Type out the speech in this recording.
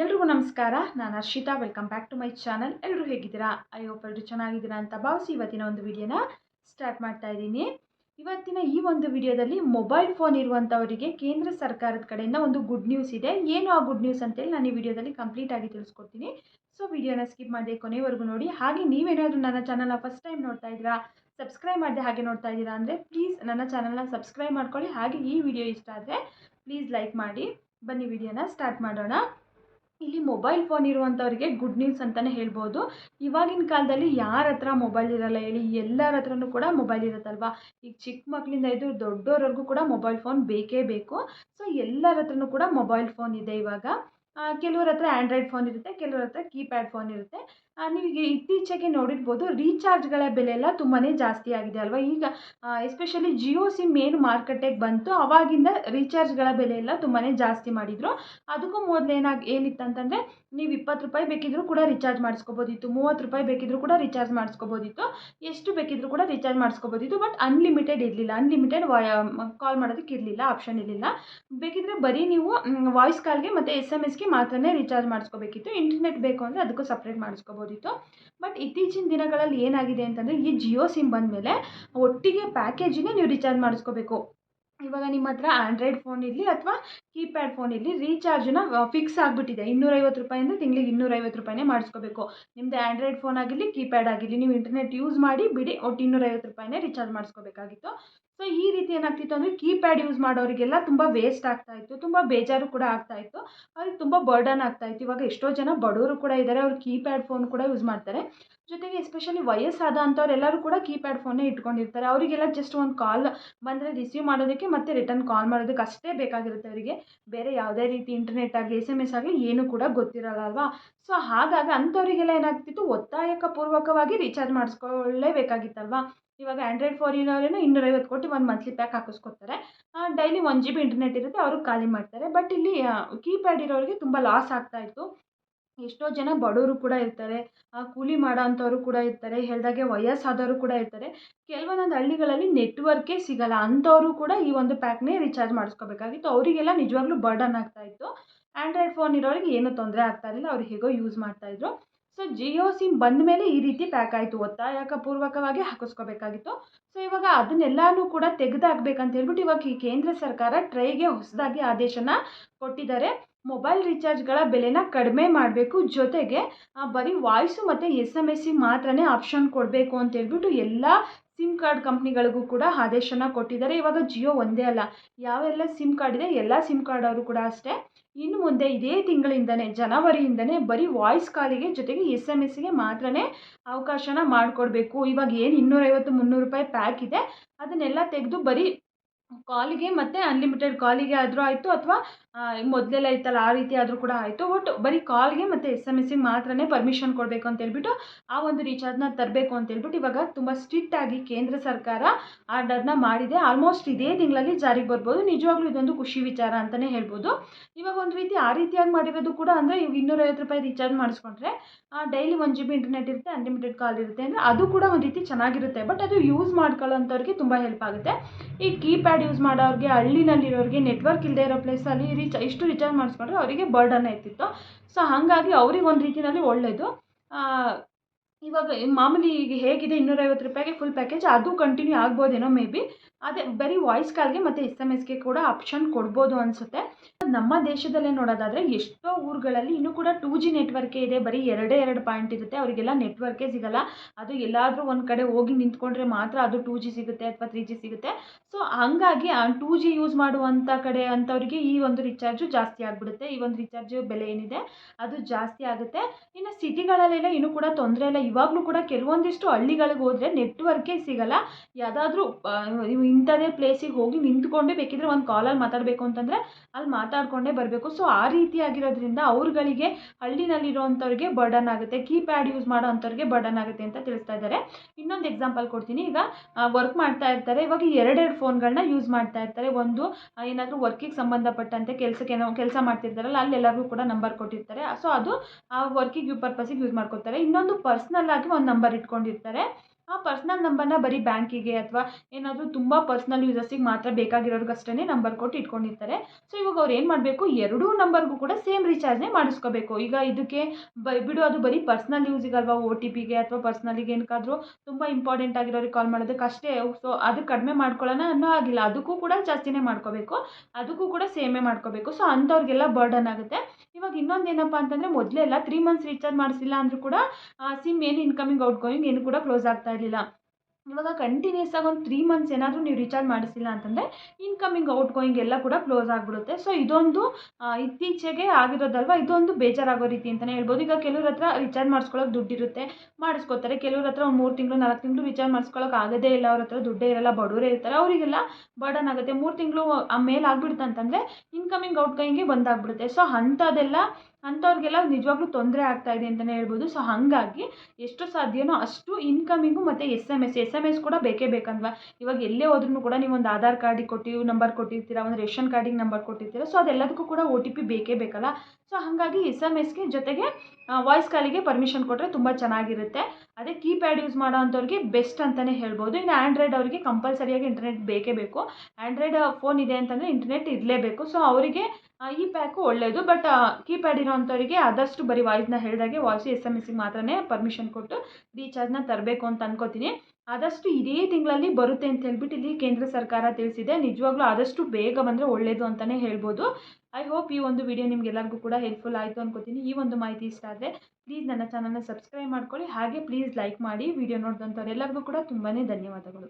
ಎಲ್ರಿಗೂ ನಮಸ್ಕಾರ. ನಾನು Harshita. Welcome back to my channel ಎಲ್ಲರೂ ಹೇಗಿದ್ದೀರಾ? ಐ ಹೋಪ್ ಎಲ್ಲರೂ ಚೆನ್ನಾಗಿದ್ದೀರಾ ಅಂತ ಭಾವಿಸಿ ಇವತ್ತಿನ ಒಂದು ವಿಡಿಯೋನ ಸ್ಟಾರ್ಟ್ ಮಾಡ್ತಾ ಇದ್ದೀನಿ. ಇವತ್ತಿನ ಈ ಒಂದು ವಿಡಿಯೋದಲ್ಲಿ ಮೊಬೈಲ್ ಫೋನ್ ಇರುವಂಥವರಿಗೆ ಕೇಂದ್ರ ಸರ್ಕಾರದ ಕಡೆಯಿಂದ ಒಂದು ಗುಡ್ ನ್ಯೂಸ್ ಇದೆ. ಏನು ಆ ಗುಡ್ ನ್ಯೂಸ್ ಅಂತೇಳಿ ನಾನು ಈ ವಿಡಿಯೋದಲ್ಲಿ ಕಂಪ್ಲೀಟ್ ಆಗಿ ತಿಳಿಸ್ಕೊಡ್ತೀನಿ. ಸೊ ವಿಡಿಯೋನ ಸ್ಕಿಪ್ ಮಾಡದೆ ಕೊನೆವರೆಗೂ ನೋಡಿ. ಹಾಗೆ ನೀವೇನಾದರೂ ನನ್ನ ಚಾನಲ್ನ ಫಸ್ಟ್ ಟೈಮ್ ನೋಡ್ತಾ ಇದ್ದೀರಾ ಸಬ್ಸ್ಕ್ರೈಬ್ ಮಾಡಿದೆ ಹಾಗೆ ನೋಡ್ತಾ ಇದ್ದೀರಾ ಅಂದರೆ ಪ್ಲೀಸ್ ನನ್ನ ಚಾನಲ್ನ ಸಬ್ಸ್ಕ್ರೈಬ್ ಮಾಡ್ಕೊಳ್ಳಿ. ಹಾಗೆ ಈ ವಿಡಿಯೋ ಇಷ್ಟ ಆದರೆ ಪ್ಲೀಸ್ ಲೈಕ್ ಮಾಡಿ. ಬನ್ನಿ ವಿಡಿಯೋನ ಸ್ಟಾರ್ಟ್ ಮಾಡೋಣ. ಇಲ್ಲಿ ಮೊಬೈಲ್ ಫೋನ್ ಇರುವಂಥವ್ರಿಗೆ ಗುಡ್ ನ್ಯೂಸ್ ಅಂತಲೇ ಹೇಳ್ಬೋದು. ಇವಾಗಿನ ಕಾಲದಲ್ಲಿ ಯಾರ ಹತ್ರ ಮೊಬೈಲ್ ಇರಲ್ಲ ಹೇಳಿ, ಎಲ್ಲರ ಹತ್ರನೂ ಕೂಡ ಮೊಬೈಲ್ ಇರುತ್ತಲ್ವಾ? ಈಗ ಚಿಕ್ಕ ಮಕ್ಕಳಿಂದ ಇದು ದೊಡ್ಡೋರವರೆಗೂ ಕೂಡ ಮೊಬೈಲ್ ಫೋನ್ ಬೇಕೇ ಬೇಕು. ಸೊ ಎಲ್ಲರ ಹತ್ರನೂ ಕೂಡ ಮೊಬೈಲ್ ಫೋನ್ ಇದೆ ಇವಾಗ. ಕೆಲವ್ರ ಹತ್ರ ಆ್ಯಂಡ್ರಾಯ್ಡ್ ಫೋನ್ ಇರುತ್ತೆ, ಕೆಲವ್ರ ಹತ್ರ ಕೀಪ್ಯಾಡ್ ಫೋನ್ ಇರುತ್ತೆ. ನೀವೀಗ ಇತ್ತೀಚೆಗೆ ನೋಡಿರ್ಬೋದು ರೀಚಾರ್ಜ್ಗಳ ಬೆಲೆ ಎಲ್ಲ ತುಂಬಾ ಜಾಸ್ತಿ ಆಗಿದೆ ಅಲ್ವಾ? ಈಗ ಎಸ್ಪೆಷಲಿ ಜಿಯೋ ಸಿಮ್ ಏನು ಮಾರ್ಕೆಟಿಗೆ ಬಂತು, ಅವಾಗಿಂದ ರೀಚಾರ್ಜ್ಗಳ ಬೆಲೆ ಎಲ್ಲ ತುಂಬಾ ಜಾಸ್ತಿ ಮಾಡಿದರು. ಅದಕ್ಕೂ ಮೊದಲು ಏನಾಗಿ ಏನಿತ್ತು ಅಂತಂದರೆ ನೀವು ಇಪ್ಪತ್ತು ರೂಪಾಯಿ ಬೇಕಿದ್ರೂ ಕೂಡ ರಿಚಾರ್ಜ್ ಮಾಡಿಸ್ಕೋಬೋದಿತ್ತು, ಮೂವತ್ತು ರೂಪಾಯಿ ಬೇಕಿದ್ರೂ ಕೂಡ ರೀಚಾರ್ಜ್ ಮಾಡಿಸ್ಕೋಬೋದಿತ್ತು, ಎಷ್ಟು ಬೇಕಿದ್ರೂ ಕೂಡ ರೀಚಾರ್ಜ್ ಮಾಡಿಸ್ಕೋಬೋದಿತ್ತು, ಬಟ್ ಅನ್ಲಿಮಿಟೆಡ್ ಇರಲಿಲ್ಲ ಅನ್ಲಿಮಿಟೆಡ್ ಕಾಲ್ ಮಾಡೋದಕ್ಕೆ ಇರಲಿಲ್ಲ ಆಪ್ಷನ್ ಇರಲಿಲ್ಲ. ಬೇಕಿದ್ರೆ ಬರೀ ನೀವು ವಾಯ್ಸ್ ಕಾಲ್ಗೆ ಮತ್ತು ಎಸ್ ಎಂ ಎಸ್ಗೆ ಮಾತ್ರನೇ ರೀಚಾರ್ಜ್ ಮಾಡಿಸ್ಕೋಬೇಕಿತ್ತು ಇಂಟರ್ನೆಟ್ ಬೇಕು ಅಂದರೆ ಅದಕ್ಕೂ ಸಪ್ರೇಟ್ ಬಟ್ ಇತ್ತೀಚಿನ ದಿನಗಳಲ್ಲಿ ಏನಾಗಿದೆ ಅಂತಂದರೆ, ಈ ಜಿಯೋ ಸಿಮ್ ಬಂದಮೇಲೆ ಒಟ್ಟಿಗೆ ಪ್ಯಾಕೇಜಿನೇ ನೀವು ರಿಚಾರ್ಜ್ ಮಾಡಿಸ್ಕೋಬೇಕು. ಇವಾಗ ನಿಮ್ಮ ಹತ್ರ ಆ್ಯಂಡ್ರಾಯ್ಡ್ ಫೋನ್ ಇರಲಿ ಅಥವಾ ಕೀಪ್ಯಾಡ್ ಫೋನ್ ಇರಲಿ ರೀಚಾರ್ಜನ್ನ ಫಿಕ್ಸ್ ಆಗಿಬಿಟ್ಟಿದೆ. ಇನ್ನೂರೈವತ್ತು ರೂಪಾಯಿಂದ ತಿಂಗಳಿಗೆ ಇನ್ನೂರೈವತ್ತು ರೂಪಾಯಿನೇ ಮಾಡಿಸ್ಕೋಬೇಕು. ನಿಮ್ಮದು ಆ್ಯಂಡ್ರಾಯ್ಡ್ ಫೋನ್ ಆಗಿರಲಿ ಕೀಪ್ಯಾಡ್ ಆಗಿರಲಿ, ನೀವು ಇಂಟರ್ನೆಟ್ ಯೂಸ್ ಮಾಡಿ, ಬಿಡಿ, ಒಟ್ಟು ಇನ್ನೂರೈವತ್ತು ರೂಪಾಯಿನೇ ರಿಚಾರ್ಜ್ ಮಾಡಿಸ್ಕೋಬೇಕಾಗಿತ್ತು. ಸೊ ಈ ರೀತಿ ಏನಾಗ್ತಿತ್ತು ಅಂದರೆ ಕೀಪ್ಯಾಡ್ ಯೂಸ್ ಮಾಡೋರಿಗೆಲ್ಲ ತುಂಬ ವೇಸ್ಟ್ ಆಗ್ತಾ ಇತ್ತು, ತುಂಬ ಬೇಜಾರು ಕೂಡ ಆಗ್ತಾ ಇತ್ತು. ಅವ್ರಿಗೆ ತುಂಬ ಬರ್ಡನ್ ಆಗ್ತಾ ಇತ್ತು. ಇವಾಗ ಎಷ್ಟೋ ಜನ ಬಡವರು ಕೂಡ ಇದ್ದಾರೆ, ಅವ್ರು ಕೀಪ್ಯಾಡ್ ಫೋನ್ ಕೂಡ ಯೂಸ್ ಮಾಡ್ತಾರೆ. ಜೊತೆಗೆ ಎಸ್ಪೆಷಲಿ ವಯಸ್ಸಾದ ಅಂಥವ್ರೆಲ್ಲರೂ ಕೂಡ ಕೀಪ್ಯಾಡ್ ಫೋನೇ ಇಟ್ಕೊಂಡಿರ್ತಾರೆ. ಅವರಿಗೆಲ್ಲ ಜಸ್ಟ್ ಒಂದು ಕಾಲ್ ಬಂದರೆ ರಿಸೀವ್ ಮಾಡೋದಕ್ಕೆ ಮತ್ತೆ ರಿಟರ್ನ್ ಕಾಲ್ ಮಾಡೋದಕ್ಕೆ ಅಷ್ಟೇ ಬೇಕಾಗಿರುತ್ತೆ ಅವರಿಗೆ. ಬೇರೆ ಯಾವುದೇ ರೀತಿ ಇಂಟರ್ನೆಟ್ ಆಗಲಿ ಎಸ್ ಎಂ ಎಸ್ ಆಗಲಿ ಏನೂ ಕೂಡ ಗೊತ್ತಿರಲ್ಲ ಅಲ್ವಾ? ಸೊ ಹಾಗಾಗಿ ಅಂಥವರಿಗೆಲ್ಲ ಏನಾಗ್ತಿತ್ತು? ಒತ್ತಾಯಕ ಪೂರ್ವಕವಾಗಿ ರೀಚಾರ್ಜ್ ಮಾಡಿಸ್ಕೊಳ್ಳೇಬೇಕಾಗಿತ್ತಲ್ವಾ? ಇವಾಗ ಆ್ಯಂಡ್ರಾಯ್ಡ್ ಫೋನ್ ಇರೋರೇನು ಇನ್ನೂರೈವತ್ತು ಕೊಟ್ಟು ಒಂದು monthly pack ಹಾಕಿಸ್ಕೊತಾರೆ daily one G B internet ಇರುತ್ತೆ, ಅವರು ಖಾಲಿ ಮಾಡ್ತಾರೆ. ಬಟ್ ಇಲ್ಲಿ ಕೀಪ್ಯಾಡ್ ಇರೋರಿಗೆ ತುಂಬ ಲಾಸ್ ಆಗ್ತಾಯಿತ್ತು ಎಷ್ಟೋ ಜನ ಬಡವರು ಕೂಡ ಇರ್ತಾರೆ ಕೂಲಿ ಮಾಡೋ ಅಂಥವ್ರು ಕೂಡ ಇರ್ತಾರೆ, ಹೇಳ್ದಾಗೆ ವಯಸ್ಸಾದವರು ಕೂಡ ಇರ್ತಾರೆ. ಕೆಲವೊಂದೊಂದು ಹಳ್ಳಿಗಳಲ್ಲಿ ನೆಟ್ವರ್ಕೇ ಸಿಗಲ್ಲ, ಅಂಥವರು ಕೂಡ ಈ ಒಂದು ಪ್ಯಾಕ್ನೇ ರೀಚಾರ್ಜ್ ಮಾಡಿಸ್ಕೋಬೇಕಾಗಿತ್ತು. ಅವರಿಗೆಲ್ಲ ನಿಜವಾಗ್ಲೂ ಬರ್ಡನ್ ಆಗ್ತಾಯಿತ್ತು ಆ್ಯಂಡ್ರಾಯ್ಡ್ ಫೋನ್ ಇರೋರಿಗೆ ಏನೂ ತೊಂದರೆ ಆಗ್ತಾ ಇರಲಿಲ್ಲ, ಅವ್ರು ಹೇಗೋ ಯೂಸ್ ಮಾಡ್ತಾಯಿದ್ರು ಸೊ ಜಿಯೋ ಸಿಮ್ ಬಂದ ಮೇಲೆ ಈ ರೀತಿ ಪ್ಯಾಕ್ ಆಯಿತು. ಒತ್ತಾಯಕ ಪೂರ್ವಕವಾಗಿ ಹಾಕಿಸ್ಕೋಬೇಕಾಗಿತ್ತು. ಸೊ ಇವಾಗ ಅದನ್ನೆಲ್ಲನೂ ಕೂಡ ತೆಗೆದಾಕ್ಬೇಕಂತ ಹೇಳ್ಬಿಟ್ಟು ಇವಾಗ ಈ ಕೇಂದ್ರ ಸರ್ಕಾರ ಟ್ರೈಗೆ ಹೊಸದಾಗಿ ಆದೇಶನ ಕೊಟ್ಟಿದ್ದಾರೆ. ಮೊಬೈಲ್ ರೀಚಾರ್ಜ್ಗಳ ಬೆಲೆನ ಕಡಿಮೆ ಮಾಡಬೇಕು. ಜೊತೆಗೆ ಬರೀ ವಾಯ್ಸು ಮತ್ತು ಎಸ್ ಎಂ ಎಸ್ಸಿಗೆ ಮಾತ್ರನೇ ಆಪ್ಷನ್ ಕೊಡಬೇಕು ಅಂತ ಹೇಳ್ಬಿಟ್ಟು ಎಲ್ಲ ಸಿಮ್ ಕಾರ್ಡ್ ಕಂಪ್ನಿಗಳಿಗೂ ಕೂಡ ಆದೇಶನ ಕೊಟ್ಟಿದ್ದಾರೆ. ಇವಾಗ ಜಿಯೋ ಒಂದೇ ಅಲ್ಲ. ಯಾವೆಲ್ಲ ಸಿಮ್ ಕಾರ್ಡ್ ಇದೆ? ಎಲ್ಲ ಸಿಮ್ ಕಾರ್ಡ್ ಅವರು ಕೂಡ ಅಷ್ಟೇ. ಇನ್ನು ಮುಂದೆ ಇದೇ ತಿಂಗಳಿಂದನೇ, ಜನವರಿಯಿಂದನೇ ಬರೀ ವಾಯ್ಸ್ ಕಾಲಿಗೆ ಜೊತೆಗೆ ಎಸ್ ಎಂ ಎಸ್ಗೆ ಮಾತ್ರನೇ ಅವಕಾಶನ ಮಾಡಿಕೊಡ್ಬೇಕು. ಇವಾಗ ಏನು ಇನ್ನೂರೈವತ್ತು, ಮುನ್ನೂರು ರೂಪಾಯಿ ಪ್ಯಾಕ್ ಇದೆ. ಅದನ್ನೆಲ್ಲ ತೆಗೆದು ಬರೀ ಕಾಲಿಗೆ ಮತ್ತು ಅನ್ಲಿಮಿಟೆಡ್ ಕಾಲಿಗೆ ಆದರೂ ಆಯಿತು. ಅಥವಾ ಮೊದಲೆಲ್ಲ ಇತ್ತಲ್ಲ, ಆ ರೀತಿ ಆದರೂ ಕೂಡ ಆಯಿತು. ಬಟ್ ಬರೀ ಕಾಲ್ಗೆ ಮತ್ತು ಎಸ್ ಎಂ ಎಸ್ಸಿಗೆ ಮಾತ್ರನೇ ಪರ್ಮಿಷನ್ ಕೊಡಬೇಕು ಅಂತ ಹೇಳ್ಬಿಟ್ಟು, ಆ ಒಂದು ರೀಚಾರ್ಜ್ನ ತರಬೇಕು ಅಂತ ಹೇಳ್ಬಿಟ್ಟು ಇವಾಗ ತುಂಬ ಸ್ಟ್ರಿಕ್ಟಾಗಿ ಕೇಂದ್ರ ಸರ್ಕಾರ ಆರ್ಡರ್ನ ಮಾಡಿದೆ. ಆಲ್ಮೋಸ್ಟ್ ಇದೇ ತಿಂಗಳಲ್ಲಿ ಜಾರಿಗೆ ಬರ್ಬೋದು. ನಿಜವಾಗ್ಲೂ ಇದೊಂದು ಖುಷಿ ವಿಚಾರ ಅಂತಲೇ ಹೇಳ್ಬೋದು. ಇವಾಗ ಒಂದು ರೀತಿ ಆ ರೀತಿಯಾಗಿ ಮಾಡಿರೋದು ಕೂಡ ಅಂದರೆ ಇವಾಗ ಇನ್ನೂರೈವತ್ತು ರೂಪಾಯಿ recharge ಮಾಡಿಸ್ಕೊಂಡ್ರೆ daily one G B internet ಇರುತ್ತೆ ಅನ್ಲಿಮಿಟೆಡ್ ಕಾಲ್ ಇರುತ್ತೆ ಅಂದರೆ ಅದು ಕೂಡ ಒಂದು ರೀತಿ ಚೆನ್ನಾಗಿರುತ್ತೆ. ಬಟ್ ಅದು ಯೂಸ್ ಮಾಡ್ಕೊಳ್ಳೋಂಥವ್ರಿಗೆ ತುಂಬ ಹೆಲ್ಪ್ ಆಗುತ್ತೆ. ಈ ಕೀಪ್ಯಾಡ್ ಯೂಸ್ ಮಾಡೋರಿಗೆ ಹಳ್ಳಿನಲ್ಲಿರೋರಿಗೆ ನೆಟ್ವರ್ಕ್ ಇಲ್ಲದೆ ಇರೋ ಪ್ಲೇಸಲ್ಲಿ ಇಷ್ಟು ರಿಚಾರ್ಜ್ ಮಾಡಿಸ್ಕೊಂಡ್ರೆ ಅವರಿಗೆ ಬರ್ಡನ್ ಇರ್ತಿತ್ತು. ಸೊ ಹಾಗಾಗಿ ಅವ್ರಿಗೆ ಒಂದು ರೀತಿಯಲ್ಲಿ ಒಳ್ಳೆಯದು ಇವಾಗ ಮಾಮೂಲಿ ಈಗ ಹೇಗಿದೆ ಇನ್ನೂರೈವತ್ತು ರೂಪಾಯಿಗೆ ಫುಲ್ ಪ್ಯಾಕೇಜ್ ಅದು ಕಂಟಿನ್ಯೂ ಆಗ್ಬೋದೇನೋ ಮೇ ಬಿ ಅದೇ ಬರೀ ವಾಯ್ಸ್ ಕಾಲ್ಗೆ ಮತ್ತು ಎಸ್ ಎಂ ಎಸ್ಗೆ ಕೂಡ ಆಪ್ಷನ್ ಕೊಡ್ಬೋದು ಅನಿಸುತ್ತೆ. ನಮ್ಮ ದೇಶದಲ್ಲೇ ನೋಡೋದಾದರೆ ಎಷ್ಟೋ ಊರುಗಳಲ್ಲಿ ಇನ್ನೂ ಕೂಡ ಟೂ ಜಿ ನೆಟ್ವರ್ಕೇ ಇದೆ. ಬರೀ ಎರಡೇ ಎರಡು ಪಾಯಿಂಟ್ ಇರುತ್ತೆ. ಅವರಿಗೆಲ್ಲ ನೆಟ್ವರ್ಕೇ ಸಿಗಲ್ಲ. ಅದು ಎಲ್ಲಾದರೂ ಒಂದು ಕಡೆ ಹೋಗಿ ನಿಂತ್ಕೊಂಡ್ರೆ ಮಾತ್ರ ಅದು ಟೂ ಜಿ ಸಿಗುತ್ತೆ ಅಥವಾ ತ್ರೀ ಜಿ ಸಿಗುತ್ತೆ. ಸೊ ಹಾಗಾಗಿ ಟೂ ಜಿ ಯೂಸ್ ಮಾಡುವಂಥ ಕಡೆ ಅಂಥವ್ರಿಗೆ ಈ ಒಂದು ರಿಚಾರ್ಜು ಜಾಸ್ತಿ ಆಗಿಬಿಡುತ್ತೆ. ಈ ಒಂದು ರಿಚಾರ್ಜ್ ಬೆಲೆ ಏನಿದೆ, ಅದು ಜಾಸ್ತಿ ಆಗುತ್ತೆ. ಇನ್ನು ಸಿಟಿಗಳಲ್ಲೆಲ್ಲ ಇನ್ನೂ ಕೂಡ ತೊಂದರೆ ಇಲ್ಲ. ಇವಾಗಲೂ ಕೂಡ ಕೆಲವೊಂದಿಷ್ಟು ಹಳ್ಳಿಗಳಿಗೆ ಹೋದರೆ ನೆಟ್ವರ್ಕೇ ಸಿಗಲ್ಲ. ಯಾವುದಾದ್ರೂ ಇಂಥದೇ ಪ್ಲೇಸಿಗೆ ಹೋಗಿ ನಿಂತ್ಕೊಂಡೇ ಬೇಕಿದ್ರೆ ಒಂದು ಕಾಲಲ್ಲಿ ಮಾತಾಡಬೇಕು ಅಂತಂದರೆ ಅಲ್ಲಿ ಮಾತಾಡಿಕೊಂಡೇ ಬರಬೇಕು. ಸೊ ಆ ರೀತಿಯಾಗಿರೋದ್ರಿಂದ ಅವ್ರುಗಳಿಗೆ ಹಳ್ಳಿನಲ್ಲಿರೋವಂಥವ್ರಿಗೆ ಬರ್ಡನ್ ಆಗುತ್ತೆ. ಕೀಪ್ಯಾಡ್ ಯೂಸ್ ಮಾಡೋ ಅಂಥವ್ರಿಗೆ ಬರ್ಡನ್ ಆಗುತ್ತೆ ಅಂತ ತಿಳಿಸ್ತಾ ಇದ್ದಾರೆ. ಇನ್ನೊಂದು ಎಕ್ಸಾಂಪಲ್ ಕೊಡ್ತೀನಿ. ಈಗ ವರ್ಕ್ ಮಾಡ್ತಾ ಇರ್ತಾರೆ. ಇವಾಗ ಎರಡೆರಡು ಫೋನ್ಗಳನ್ನ ಯೂಸ್ ಮಾಡ್ತಾ ಇರ್ತಾರೆ. ಒಂದು ಏನಾದರೂ ವರ್ಕಿಗೆ ಸಂಬಂಧಪಟ್ಟಂತೆ ಕೆಲಸಕ್ಕೆ ಏನೋ ಕೆಲಸ ಮಾಡ್ತಿರ್ತಾರಲ್ಲ, ಅಲ್ಲಿ ಎಲ್ಲರಿಗೂ ಕೂಡ ನಂಬರ್ ಕೊಟ್ಟಿರ್ತಾರೆ. ಸೊ ಅದು ಆ ವರ್ಕಿಗೆ ಪರ್ಪಸಿಗೆ ಯೂಸ್ ಮಾಡ್ಕೊತಾರೆ ಇನ್ನೊಂದು ಪರ್ಸ್ನಲ್ ಆಗಿ ಒಂದು ನಂಬರ್ ಇಟ್ಕೊಂಡಿರ್ತಾರೆ. ಆ ಪರ್ಸ್ನಲ್ ನಂಬರ್ನ ಬರೀ ಬ್ಯಾಂಕಿಗೆ ಅಥವಾ ಏನಾದರೂ ತುಂಬ ಪರ್ಸ್ನಲ್ ಯೂಸಸ್ಸಿಗೆ ಮಾತ್ರ ಬೇಕಾಗಿರೋರ್ಗಷ್ಟೇ ನಂಬರ್ ಕೊಟ್ಟು ಇಟ್ಕೊಂಡಿರ್ತಾರೆ. ಸೊ ಇವಾಗ ಅವ್ರು ಏನು ಮಾಡಬೇಕು? ಎರಡೂ ನಂಬರ್ಗೂ ಕೂಡ ಸೇಮ್ ರೀಚಾರ್ಜ್ನೇ ಮಾಡಿಸ್ಕೋಬೇಕು. ಈಗ ಇದಕ್ಕೆ ಬ ಬಿಡು, ಅದು ಬರೀ ಪರ್ಸ್ನಲ್ ಯೂಸಿಗಲ್ವಾ ಓ ಟಿ ಪಿಗೆ ಅಥವಾ ಪರ್ಸ್ನಲಿಗೆ ಏನಕ್ಕಾದರೂ ತುಂಬ ಇಂಪಾರ್ಟೆಂಟ್ ಆಗಿರೋರಿಗೆ ಕಾಲ್ ಮಾಡೋದಕ್ಕೆ ಅಷ್ಟೇ. ಸೊ ಅದು ಕಡಿಮೆ ಮಾಡ್ಕೊಳ್ಳೋಣ ಅನ್ನೋ ಆಗಿಲ್ಲ ಅದಕ್ಕೂ ಕೂಡ ಜಾಸ್ತಿನೇ ಮಾಡ್ಕೋಬೇಕು. ಅದಕ್ಕೂ ಕೂಡ ಸೇಮೇ ಮಾಡ್ಕೋಬೇಕು. ಸೊ ಅಂಥವ್ರಿಗೆಲ್ಲ ಬರ್ಡನ್ ಆಗುತ್ತೆ. ಇವಾಗ ಇನ್ನೊಂದು ಏನಪ್ಪ ಅಂತಂದರೆ ಮೊದಲೆಲ್ಲ ತ್ರೀ ಮಂತ್ಸ್ ರೀಚಾರ್ಜ್ ಮಾಡಿಸಿಲ್ಲ ಅಂದರೂ ಕೂಡ ಸಿಮ್ ಏನು ಇನ್ಕಮಿಂಗ್ ಔಟ್ ಗೋಯಿಂಗ್ ಏನು ಕೂಡ ಕ್ಲೋಸ್ ಆಗ್ತಾ ಇರಲಿಲ್ಲ. ಇವಾಗ ಕಂಟಿನ್ಯೂಸ್ ಆಗಿ ಒಂದು ತ್ರೀ ಮಂತ್ಸ್ ಏನಾದರೂ ನೀವು ರೀಚಾರ್ಜ್ ಮಾಡಿಸಿಲ್ಲ ಅಂತಂದರೆ ಇನ್ಕಮಿಂಗ್ ಔಟ್ ಗೋಯಿಂಗ್ ಎಲ್ಲ ಕೂಡ ಕ್ಲೋಸ್ ಆಗಿಬಿಡುತ್ತೆ. ಸೊ ಇದೊಂದು ಇತ್ತೀಚೆಗೆ ಆಗಿರೋದಲ್ವ? ಇದೊಂದು ಬೇಜಾರಾಗೋ ರೀತಿ ಅಂತಲೇ ಹೇಳ್ಬೋದು. ಈಗ ಕೆಲವ್ರ ಹತ್ರ ರೀಚಾರ್ಜ್ ಮಾಡಿಸ್ಕೊಳ್ಳೋಕೆ ದುಡ್ಡಿರುತ್ತೆ. ಮಾಡಿಸ್ಕೋತಾರೆ. ಕೆಲವ್ರ ಹತ್ರ ಒಂದು ಮೂರು ತಿಂಗಳು, ನಾಲ್ಕು ತಿಂಗಳು ರಿಚಾರ್ಜ್ ಮಾಡಿಸ್ಕೊಳ್ಳೋಕೆ ಆಗೋದೇ ಇಲ್ಲ. ಅವ್ರ ಹತ್ರ ದುಡ್ಡೇ ಇರಲ್ಲ. ಬಡವರೇ ಇರ್ತಾರೆ. ಅವರಿಗೆಲ್ಲ ಬರ್ಡನ್ ಆಗುತ್ತೆ. ಮೂರು ತಿಂಗಳು ಮೇಲೆ ಆಗ್ಬಿಡುತ್ತೆ ಅಂತಂದರೆ ಇನ್ಕಮಿಂಗ್ ಔಟ್ ಗೋಯಿಂಗೇ ಬಂದಾಗ್ಬಿಡುತ್ತೆ. ಸೊ ಅಂಥದ್ದೆಲ್ಲ ಅಂಥವ್ರಿಗೆಲ್ಲ ನಿಜವಾಗ್ಲೂ ತೊಂದರೆ ಆಗ್ತಾ ಇದೆ ಅಂತಲೇ ಹೇಳ್ಬೋದು. ಸೊ ಹಾಗಾಗಿ ಎಷ್ಟು ಸಾಧ್ಯನೋ ಅಷ್ಟು ಇನ್ಕಮಿಂಗು ಮತ್ತು S M S S M S ಕೂಡ ಬೇಕೇ ಬೇಕಲ್ವಾ? ಇವಾಗ ಎಲ್ಲೇ ಹೋದ್ರೂ ಕೂಡ ನೀವು ಒಂದು ಆಧಾರ್ ಕಾರ್ಡಿಗೆ ಕೊಟ್ಟು ನಂಬರ್ ಕೊಟ್ಟಿರ್ತೀರ, ಒಂದು ರೇಷನ್ ಕಾರ್ಡಿಗೆ ನಂಬರ್ ಕೊಟ್ಟಿರ್ತೀರ ಸೊ ಅದೆಲ್ಲದಕ್ಕೂ ಕೂಡ ಒ ಟಿ ಪಿ ಬೇಕೇ ಬೇಕಲ್ಲ? ಸೊ ಹಾಗಾಗಿ ಎಸ್ ಎಂ ಎಸ್ಗೆ ಜೊತೆಗೆ ವಾಯ್ಸ್ ಕಾಲಿಗೆ ಪರ್ಮಿಷನ್ ಕೊಟ್ಟರೆ ತುಂಬ ಚೆನ್ನಾಗಿರುತ್ತೆ. ಅದೇ ಕೀಪ್ಯಾಡ್ ಯೂಸ್ ಮಾಡೋ ಅಂಥವ್ರಿಗೆ ಬೆಸ್ಟ್ ಅಂತಲೇ ಹೇಳ್ಬೋದು. ಇನ್ನು ಆ್ಯಂಡ್ರಾಯ್ಡ್ ಅವರಿಗೆ ಕಂಪಲ್ಸರಿಯಾಗಿ ಇಂಟರ್ನೆಟ್ ಬೇಕೇ ಬೇಕು. ಆ್ಯಂಡ್ರಾಯ್ಡ್ ಫೋನ್ ಇದೆ ಅಂತಂದರೆ ಇಂಟರ್ನೆಟ್ ಇರಲೇಬೇಕು. ಸೊ ಅವರಿಗೆ ಈ ಪ್ಯಾಕು ಒಳ್ಳೆಯದು ಬಟ್ ಕೀಪ್ಯಾಡ್ ಇರೋವಂಥವ್ರಿಗೆ ಆದಷ್ಟು ಬರೀ ವಾಯ್ಸ್ನ ಹೇಳಿದಾಗೆ ವಾಯ್ಸು ಎಸ್ ಎಂ ಎಸ್ಸಿಗೆ ಮಾತ್ರನೇ ಪರ್ಮಿಷನ್ ಕೊಟ್ಟು ರೀಚಾರ್ಜ್ನ ತರಬೇಕು ಅಂತ ಅನ್ಕೋತೀನಿ. ಆದಷ್ಟು ಇದೇ ತಿಂಗಳಲ್ಲಿ ಬರುತ್ತೆ ಅಂತ ಹೇಳ್ಬಿಟ್ಟು ಇಲ್ಲಿ ಕೇಂದ್ರ ಸರ್ಕಾರ ತಿಳಿಸಿದೆ. ನಿಜವಾಗ್ಲೂ ಆದಷ್ಟು ಬೇಗ ಬಂದರೆ ಒಳ್ಳೆಯದು ಅಂತಲೇ ಹೇಳ್ಬೋದು. ಐ ಹೋಪ್ ಈ ಒಂದು ವಿಡಿಯೋ ನಿಮ್ಗೆಲ್ಲರಿಗೂ ಕೂಡ ಹೆಲ್ಪ್ಫುಲ್ ಆಯಿತು ಅನ್ಕೋತೀನಿ. ಈ ಒಂದು ಮಾಹಿತಿ ಇಷ್ಟ ಆದರೆ ಪ್ಲೀಸ್ ನನ್ನ ಚಾನಲ್ನ ಸಬ್ಸ್ಕ್ರೈಬ್ ಮಾಡ್ಕೊಳ್ಳಿ. ಹಾಗೆ ಪ್ಲೀಸ್ ಲೈಕ್ ಮಾಡಿ ವಿಡಿಯೋ ನೋಡಿದಂಥವ್ರೆಲ್ಲರಿಗೂ ಕೂಡ ತುಂಬಾ ಧನ್ಯವಾದಗಳು.